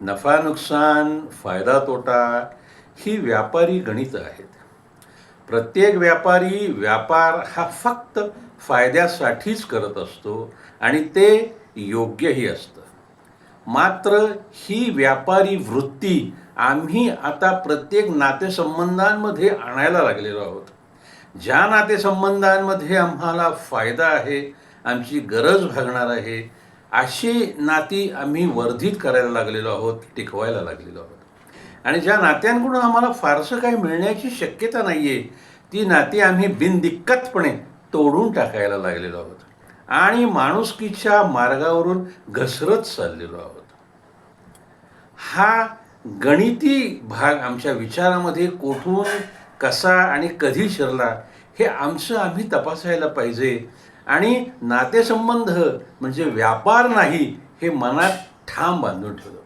नफा नुकसान फायदा तोटा ही व्यापारी गणितं आहेत. प्रत्येक व्यापारी व्यापार हा फक्त फायद्यासाठीच करत असतो आणि ते योग्यही असतं. मात्र ही व्यापारी वृत्ती आम्ही आता प्रत्येक नातेसंबंधांमध्ये आणायला लागलेलो आहोत. ज्या नातेसंबंधांमध्ये आम्हाला फायदा आहे आमची गरज भागणार आहे अशी नाती आम्ही वर्धित करायला लागलेलो आहोत टिकवायला लागलेलो आहोत. आणि ज्या नात्यांकडून आम्हाला फारसं काही मिळण्याची शक्यता नाही आहे ती नाती आम्ही बिनदिक्कतपणे तोडून टाकायला लागलेलो आहोत. आणि माणुसकीच्या मार्गावरून घसरत चाललेलो आहोत. हा गणिती भाग आमच्या विचारामध्ये कोठून कसा आणि कधी शिरला हे आमचं आम्ही तपासायला पाहिजे. आणि नातेसंबंध म्हणजे व्यापार नाही हे मनात ठाम बांधून ठेवलं.